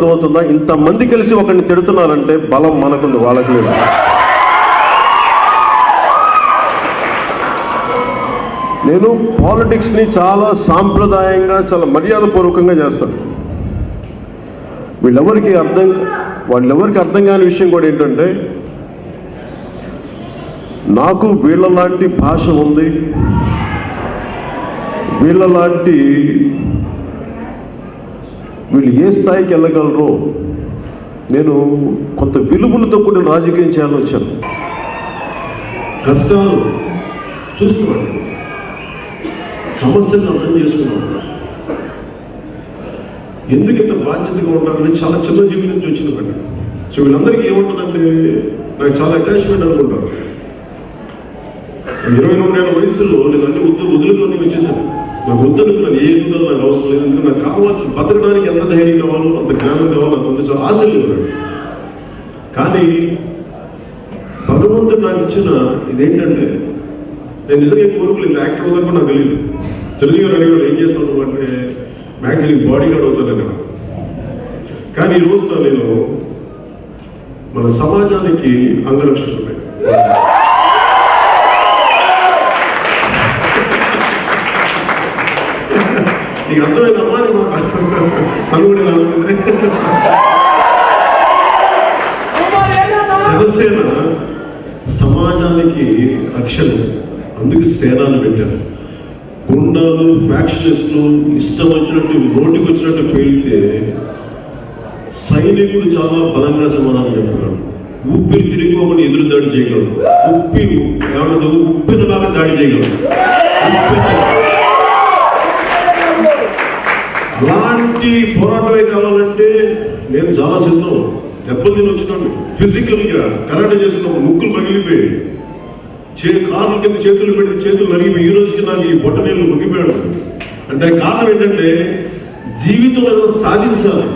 అర్థమవుతుందా? ఇంతమంది కలిసి ఒకరిని తిడుతున్నారంటే బలం మనకుంది వాళ్ళకి లేదు. నేను పాలిటిక్స్ని చాలా సాంప్రదాయంగా చాలా మర్యాదపూర్వకంగా చేస్తాను. వీళ్ళెవరికి అర్థం వాళ్ళెవరికి అర్థం కాని విషయం కూడా ఏంటంటే నాకు వీళ్ళలాంటి భాష ఉంది. వీళ్ళలాంటి వీళ్ళు ఏ స్థాయికి వెళ్ళగలరో నేను కొంత విలువలతో కూడిన రాజకీయం చేయాలని వచ్చాను. కష్టాలు చూసుకోండి. సమస్యను అర్థం చేసుకున్నాం. ఎందుకు ఇంత బాధ్యతగా ఉంటారని చాలా చిన్న జీవితం నుంచి వచ్చిన పని సో వీళ్ళందరికీ ఏముంటుందంటే నాకు చాలా అటాచ్మెంట్ అనుకుంటారు ఇరవై రెండేళ్ళ వయసులో నేను అన్ని వద్దు వృద్ధులకు నన్ను ఏ విధంగా నాకు అవసరం లేదు. ఎందుకంటే నాకు కావాల్సిన బతకడానికి ఎంత ధైర్యం కావాలో అంత జ్ఞానం కావాలో నాకు చాలా ఆశలు ఉన్నాడు కానీ భగవంతుడు నాకు ఇచ్చిన ఇదేంటంటే నేను నిజంగా ఏం ఇంత యాక్టర్ అవుతా కూడా నాకు తెలియదు చిరంజీవి గారు అడిగాడు ఏం చేస్తాను అంటే మ్యాక్సిమం బాడీ గార్డ్ అవుతాను కానీ ఈ రోజున నేను మన సమాజానికి అంగరక్షకుడే నీకు అర్థమైందమ్మా అని మా జనసేన సమాజానికి రక్షణ అందుకే సేనాలు పెట్టారు. గుండాలు ఫ్యాక్షనిస్టులు ఇష్టం వచ్చినట్టు నోటికి వచ్చినట్టు పేలితే సైనికులు చాలా బలంగా సమాధానం చెప్తున్నాడు ఊపిరి తిరిగిపోకుండా ఎదురు దాడి చేయగలరు. ఉప్పి ఏమంటుంది ఉప్పిన లాగా దాడి చేయగలరు. అలాంటి పోరాటమే కావాలంటే నేను చాలా సిద్ధం. దెబ్బతిని వచ్చినాను ఫిజికల్గా కరాటే చేసినప్పుడు ముక్కులు పగిలిపోయి చే కాళ్ళ కింద చేతులు పెట్టి చేతులు నలిగిపోయి ఈ రోజుకి నాకు ఈ బొట్ట నీళ్ళు మునిగిపోయాడు అంటే కారణం ఏంటంటే జీవితంలో ఏదైనా సాధించాలి.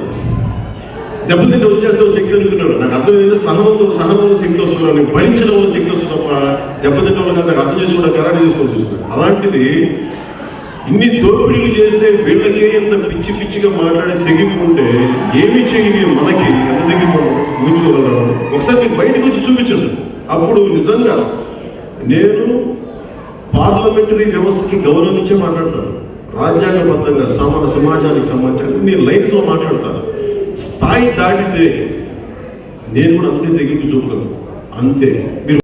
దెబ్బతింటే వచ్చేస్తే శక్తి అనుకున్నాడు. నాకు అర్థమైంది సహనంతో సహనంలో శక్తి వస్తున్నాను నేను భరించడం వల్ల శక్తి వస్తుంది దెబ్బతింటే వల్ల నాకు అర్థం చేసుకోవడం కరాటే చేసుకోవాల్సి వస్తుంది అలాంటిది ఇన్ని దోపిడీలు చేసే వీళ్ళకే ఇంత పిచ్చి పిచ్చిగా మాట్లాడే తెగింపు ఉంటే ఏమి చేయని మనకి ఎంత తెగింపు ఊహించుకోగలరు ఒకసారి మీకు బయటకు వచ్చి చూపించండి. అప్పుడు నిజంగా నేను పార్లమెంటరీ వ్యవస్థకి గౌరవం ఇచ్చే మాట్లాడతాను. రాజ్యాంగబద్ధంగా సమాన సమాజానికి సంబంధించి నేను లైన్స్లో మాట్లాడతాను. స్థాయి దాటితే నేను కూడా అంతే తెగింపు చూపగలను. అంతే. మీరు